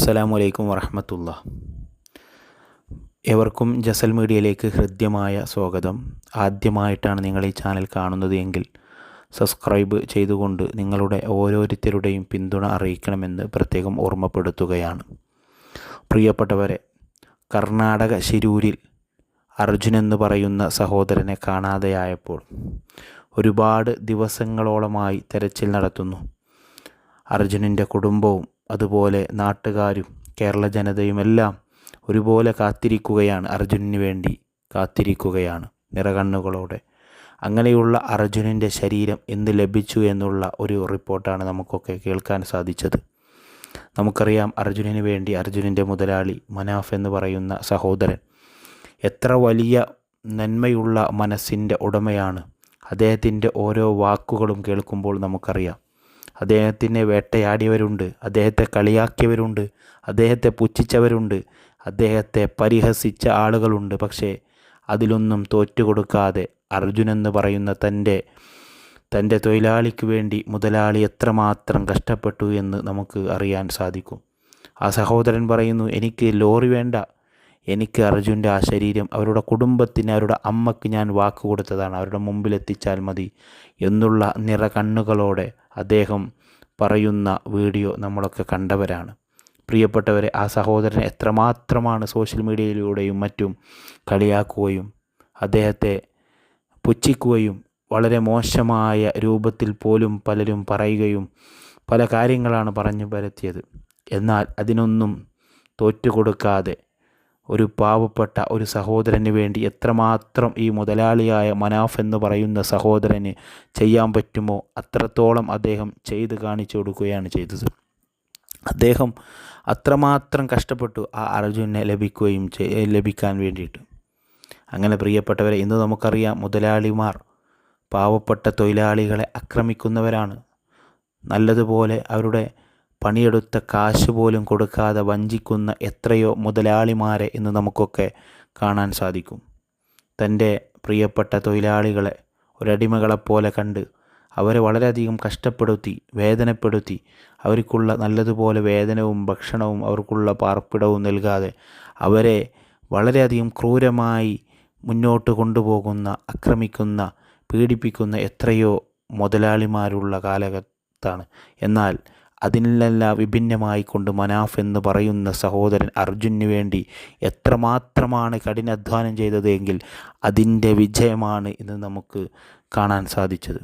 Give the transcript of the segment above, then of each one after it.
അസ്സലാമു അലൈക്കും വറഹമത്തുള്ള. എവർക്കും ജസൽ മീഡിയയിലേക്ക് ഹൃദ്യമായ സ്വാഗതം. ആദ്യമായിട്ടാണ് നിങ്ങൾ ഈ ചാനൽ കാണുന്നത് എങ്കിൽ സബ്സ്ക്രൈബ് ചെയ്തുകൊണ്ട് നിങ്ങളുടെ ഓരോരുത്തരുടെയും പിന്തുണ അറിയിക്കണമെന്ന് പ്രത്യേകം ഓർമ്മപ്പെടുത്തുകയാണ്. പ്രിയപ്പെട്ടവരെ കർണാടക ശിരൂരിൽ അർജുൻ എന്ന് പറയുന്ന സഹോദരനെ കാണാതെയായപ്പോൾ ഒരുപാട് ദിവസങ്ങളോളമായി തെരച്ചിൽ നടത്തുന്നു. അർജുനന്റെ കുടുംബവും അതുപോലെ നാട്ടുകാരും കേരള ജനതയുമെല്ലാം ഒരുപോലെ കാത്തിരിക്കുകയാണ് അർജുനന് വേണ്ടി കാത്തിരിക്കുകയാണ് നിറകണ്ണുകളോടെ. അങ്ങനെയുള്ള അർജുനന്റെ ശരീരം എന്ത് ലഭിച്ചു എന്നുള്ള ഒരു റിപ്പോർട്ടാണ് നമുക്കൊക്കെ കേൾക്കാൻ സാധിച്ചത്. നമുക്കറിയാം അർജുനന് വേണ്ടി അർജുനന്റെ മുതലാളി മനാഫ് എന്ന് പറയുന്ന സഹോദരൻ എത്ര വലിയ നന്മയുള്ള മനസ്സിന്റെ ഉടമയാണ്. അദ്ദേഹത്തിന്റെ ഓരോ വാക്കുകളും കേൾക്കുമ്പോൾ നമുക്കറിയാം അദ്ദേഹത്തിനെ വേട്ടയാടിയവരുണ്ട് അദ്ദേഹത്തെ കളിയാക്കിയവരുണ്ട് അദ്ദേഹത്തെ പുച്ഛിച്ചവരുണ്ട് അദ്ദേഹത്തെ പരിഹസിച്ച ആളുകളുണ്ട്. പക്ഷേ അതിലൊന്നും തോറ്റുകൊടുക്കാതെ അർജുൻ എന്ന് പറയുന്ന തന്റെ തന്റെ തൊഴിലാളിക്ക് വേണ്ടി മുതലാളി എത്രമാത്രം കഷ്ടപ്പെട്ടു എന്ന് നമുക്ക് അറിയാൻ സാധിക്കും. ആ സഹോദരൻ പറയുന്നു എനിക്ക് ലോറി വേണ്ട. എനിക്ക് അർജുന്റെ ആ ശരീരം അവരുടെ കുടുംബത്തിന് അവരുടെ അമ്മയ്ക്ക് ഞാൻ വാക്ക് കൊടുത്തതാണ്. അവരുടെ മുമ്പിലെത്തിച്ചാൽ മതി എന്നുള്ള നിറ കണ്ണുകളോടെ അദ്ദേഹം പറയുന്ന വീഡിയോ നമ്മളൊക്കെ കണ്ടവരാണ്. പ്രിയപ്പെട്ടവരെ ആ സഹോദരൻ എത്രമാത്രമാണ് സോഷ്യൽ മീഡിയയിലൂടെയും മറ്റും കളിയാക്കുകയും അദ്ദേഹത്തെ പുച്ഛിക്കുകയും വളരെ മോശമായ രൂപത്തിൽ പോലും പലരും പറയുകയും പല കാര്യങ്ങളാണ് പറഞ്ഞു പരത്തിയത്. എന്നാൽ അതിനൊന്നും തോറ്റുകൊടുക്കാതെ ഒരു പാവപ്പെട്ട ഒരു സഹോദരന് വേണ്ടി എത്രമാത്രം ഈ മുതലാളിയായ മനാഫ് എന്ന് പറയുന്ന സഹോദരന് ചെയ്യാൻ പറ്റുമോ അത്രത്തോളം അദ്ദേഹം ചെയ്ത് കാണിച്ചു കൊടുക്കുകയാണ് ചെയ്തത്. അദ്ദേഹം അത്രമാത്രം കഷ്ടപ്പെട്ടു ആ അർജുനെ ലഭിക്കുകയും ലഭിക്കാൻ വേണ്ടിയിട്ട്. അങ്ങനെ പ്രിയപ്പെട്ടവരെ ഇന്ന് നമുക്കറിയാം മുതലാളിമാർ പാവപ്പെട്ട തൊഴിലാളികളെ ആക്രമിക്കുന്നവരാണ്. നല്ലതുപോലെ അവരുടെ പണിയെടുത്ത കാശ് പോലും കൊടുക്കാതെ വഞ്ചിക്കുന്ന എത്രയോ മുതലാളിമാരെ ഇന്ന് നമുക്കൊക്കെ കാണാൻ സാധിക്കും. തന്റെ പ്രിയപ്പെട്ട തൊഴിലാളികളെ ഒരടിമകളെപ്പോലെ കണ്ട് അവരെ വളരെയധികം കഷ്ടപ്പെടുത്തി വേദനപ്പെടുത്തി അവർക്കുള്ള നല്ലതുപോലെ വേദനവും ഭക്ഷണവും അവർക്കുള്ള പാർപ്പിടവും നൽകാതെ അവരെ വളരെയധികം ക്രൂരമായി മുന്നോട്ട് കൊണ്ടുപോകുന്ന ആക്രമിക്കുന്ന പീഡിപ്പിക്കുന്ന എത്രയോ മുതലാളിമാരുള്ള കാലഘട്ടത്താണ് എന്നാൽ അതിനെല്ലാം വിഭിന്നമായി കൊണ്ട് മനാഫ് എന്ന് പറയുന്ന സഹോദരൻ അർജുനു വേണ്ടി എത്രമാത്രമാണ് കഠിനാധ്വാനം ചെയ്തത് എങ്കിൽ അതിന്റെ വിജയമാണ് ഇന്ന് നമുക്ക് കാണാൻ സാധിച്ചത്.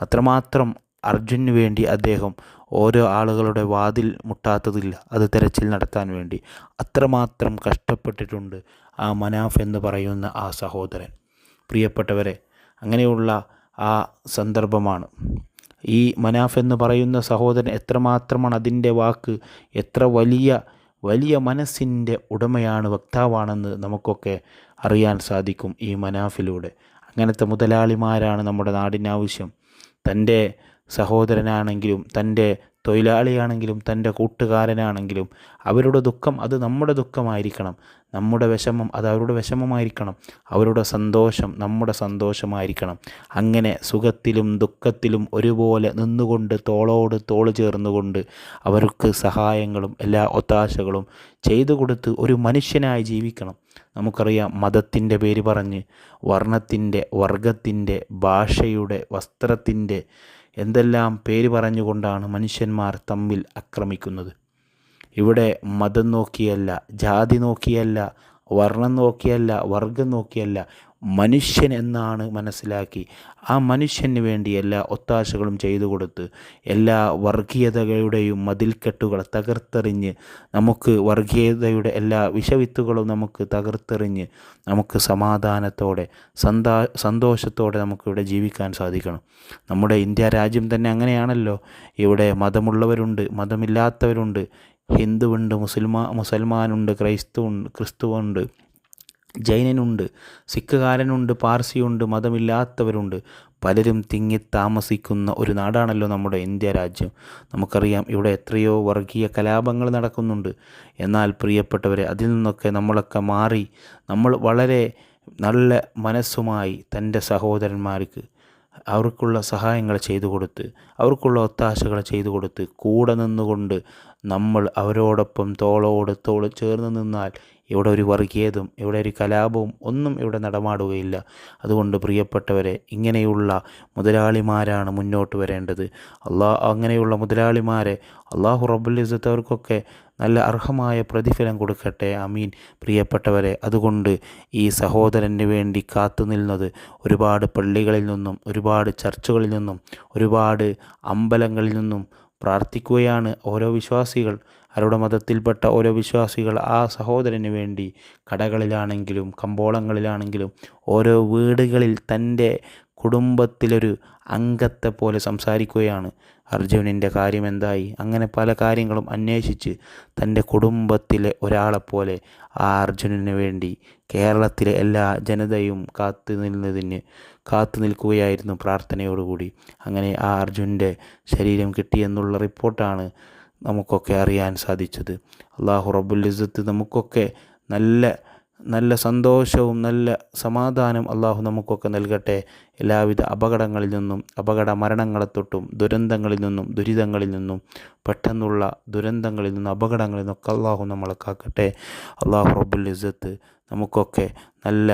അത്രമാത്രം അർജുനു വേണ്ടി അദ്ദേഹം ഓരോ ആളുകളുടെ വാതിൽ മുട്ടാത്തതില്ല അത് തെരച്ചിൽ നടത്താൻ വേണ്ടി അത്രമാത്രം കഷ്ടപ്പെട്ടിട്ടുണ്ട് ആ മനാഫ് എന്ന് പറയുന്ന ആ സഹോദരൻ. പ്രിയപ്പെട്ടവരെ അങ്ങനെയുള്ള ആ സന്ദർഭമാണ് ഈ മനാഫ് എന്ന് പറയുന്ന സഹോദരൻ എത്രമാത്രമാണ് അതിന്റെ വാക്ക് എത്ര വലിയ വലിയ മനസ്സിന്റെ ഉടമയാണ് വക്താവാണെന്ന് നമുക്കൊക്കെ അറിയാൻ സാധിക്കും ഈ മനാഫിലൂടെ. അങ്ങനത്തെ മുതലാളിമാരാണ് നമ്മുടെ നാടിനാവശ്യം. തന്റെ സഹോദരനാണെങ്കിലും തന്റെ തൊഴിലാളിയാണെങ്കിലും തന്റെ കൂട്ടുകാരനാണെങ്കിലും അവരുടെ ദുഃഖം അത് നമ്മുടെ ദുഃഖമായിരിക്കണം. നമ്മുടെ വിഷമം അത് അവരുടെ വിഷമമായിരിക്കണം. അവരുടെ സന്തോഷം നമ്മുടെ സന്തോഷമായിരിക്കണം. അങ്ങനെ സുഖത്തിലും ദുഃഖത്തിലും ഒരുപോലെ നിന്നുകൊണ്ട് തോളോട് തോൾ ചേർന്നുകൊണ്ട് അവർക്ക് സഹായങ്ങളും എല്ലാ ഒത്താശകളും ചെയ്തു കൊടുത്ത് ഒരു മനുഷ്യനായി ജീവിക്കണം. നമുക്കറിയാം മതത്തിന്റെ പേര് പറഞ്ഞ് വർണത്തിന്റെ വർഗത്തിന്റെ ഭാഷയുടെ വസ്ത്രത്തിന്റെ എന്തെല്ലാം പേര് പറഞ്ഞുകൊണ്ടാണ് മനുഷ്യന്മാർ തമ്മിൽ ആക്രമിക്കുന്നത് ഇവിടെ മതം നോക്കിയല്ല ജാതി നോക്കിയല്ല വർണം നോക്കിയല്ല വർഗം നോക്കിയല്ല മനുഷ്യൻ എന്നാണ് മനസ്സിലാക്കി. ആ മനുഷ്യന് വേണ്ടി എല്ലാ ഒത്താശകളും ചെയ്തു കൊടുത്ത് എല്ലാ വർഗീയതകളുടെയും മതിൽക്കെട്ടുകൾ തകർത്തെറിഞ്ഞ് നമുക്ക് വർഗീയതയുടെ എല്ലാ വിഷവിത്തുകളും നമുക്ക് തകർത്തെറിഞ്ഞ് നമുക്ക് സമാധാനത്തോടെ സന്താ സന്തോഷത്തോടെ നമുക്കിവിടെ ജീവിക്കാൻ സാധിക്കണം. നമ്മുടെ ഇന്ത്യ രാജ്യം തന്നെ അങ്ങനെയാണല്ലോ. ഇവിടെ മതമുള്ളവരുണ്ട് മതമില്ലാത്തവരുണ്ട്. ഹിന്ദുവുണ്ട് മുസ്ലിമാ മുസൽമാനുണ്ട് ക്രൈസ്തുവുണ്ട് ക്രിസ്തുവുണ്ട്. ജൈനനുണ്ട് സിഖുകാരനുണ്ട് പാർസിയുണ്ട് മതമില്ലാത്തവരുണ്ട്. പലരും തിങ്ങി താമസിക്കുന്ന ഒരു നാടാണല്ലോ നമ്മുടെ ഇന്ത്യ രാജ്യം. നമുക്കറിയാം ഇവിടെ എത്രയോ വർഗീയ കലാപങ്ങൾ നടക്കുന്നുണ്ട്. എന്നാൽ പ്രിയപ്പെട്ടവരെ അതിൽ നിന്നൊക്കെ നമ്മളൊക്കെ മാറി നമ്മൾ വളരെ നല്ല മനസ്സുമായി തന്റെ സഹോദരന്മാർക്ക് അവർക്കുള്ള സഹായങ്ങൾ ചെയ്തു കൊടുത്ത് അവർക്കുള്ള ഒത്താശകൾ ചെയ്തു കൊടുത്ത് കൂടെ നിന്നുകൊണ്ട് നമ്മൾ അവരോടൊപ്പം തോളോട് തോൾ ചേർന്ന് നിന്നാൽ ഇവിടെ ഒരു വർഗീയതും ഇവിടെ ഒരു കലാപവും ഒന്നും ഇവിടെ നടമാടുകയില്ല. അതുകൊണ്ട് പ്രിയപ്പെട്ടവരെ ഇങ്ങനെയുള്ള മുതലാളിമാരാണ് മുന്നോട്ട് വരേണ്ടത്. അള്ളാ അങ്ങനെയുള്ള മുതലാളിമാരെ അള്ളാഹു റബ്ബുൽ അവർക്കൊക്കെ നല്ല അർഹമായ പ്രതിഫലം കൊടുക്കട്ടെ. അമീൻ. പ്രിയപ്പെട്ടവരെ അതുകൊണ്ട് ഈ സഹോദരന് വേണ്ടി കാത്തു നിന്നത് ഒരുപാട് പള്ളികളിൽ നിന്നും ഒരുപാട് ചർച്ചുകളിൽ നിന്നും ഒരുപാട് അമ്പലങ്ങളിൽ നിന്നും പ്രാർത്ഥിക്കുകയാണ് ഓരോ വിശ്വാസികൾ. അവരുടെ മതത്തിൽപ്പെട്ട ഓരോ വിശ്വാസികൾ ആ സഹോദരന് വേണ്ടി കടകളിലാണെങ്കിലും കമ്പോളങ്ങളിലാണെങ്കിലും ഓരോ വീടുകളിൽ തന്റെ കുടുംബത്തിലൊരു അംഗത്തെ പോലെ സംസാരിക്കുകയാണ് അർജുനന്റെ കാര്യം എന്തായി അങ്ങനെ പല കാര്യങ്ങളും അന്വേഷിച്ച് തന്റെ കുടുംബത്തിലെ ഒരാളെപ്പോലെ ആ അർജുനന് വേണ്ടി കേരളത്തിലെ എല്ലാ ജനതയും കാത്തു നിന്നതിന് കാത്തു നിൽക്കുകയായിരുന്നു പ്രാർത്ഥനയോടുകൂടി. അങ്ങനെ ആ അർജുന്റെ ശരീരം കിട്ടിയെന്നുള്ള റിപ്പോർട്ടാണ് നമുക്കൊക്കെ അറിയാൻ സാധിച്ചത്. അള്ളാഹു ഇസത്ത് നമുക്കൊക്കെ നല്ല നല്ല സന്തോഷവും നല്ല സമാധാനം അള്ളാഹു നമുക്കൊക്കെ നൽകട്ടെ. എല്ലാവിധ അപകടങ്ങളിൽ നിന്നും അപകട മരണങ്ങളെ തൊട്ടും ദുരന്തങ്ങളിൽ നിന്നും ദുരിതങ്ങളിൽ നിന്നും പെട്ടെന്നുള്ള ദുരന്തങ്ങളിൽ നിന്നും അപകടങ്ങളിൽ നിന്നൊക്കെ അള്ളാഹു നമ്മളെ കാക്കട്ടെ. അള്ളാഹു റബ്ബുൽ ഇസത്ത് നമുക്കൊക്കെ നല്ല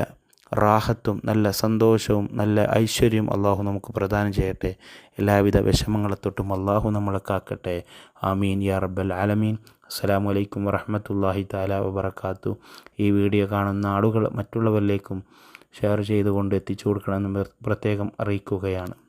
റാഹത്തും നല്ല സന്തോഷവും നല്ല ഐശ്വര്യവും അള്ളാഹു നമുക്ക് പ്രദാനം ചെയ്യട്ടെ. എല്ലാവിധ വിഷമങ്ങളെ തൊട്ടും അള്ളാഹു നമ്മളെ കാക്കട്ടെ. ആമീൻ യാ റബ്ബൽ ആലമീൻ. അസ്സലാമു അലൈക്കും വറഹമത്തല്ലാഹി താല വബർക്കാത്തു ഈ വീഡിയോ കാണുന്ന ആളുകൾ മറ്റുള്ളവരിലേക്കും ഷെയർ ചെയ്തുകൊണ്ട് എത്തിച്ചു കൊടുക്കണമെന്ന് പ്രത്യേകം അറിയിക്കുകയാണ്.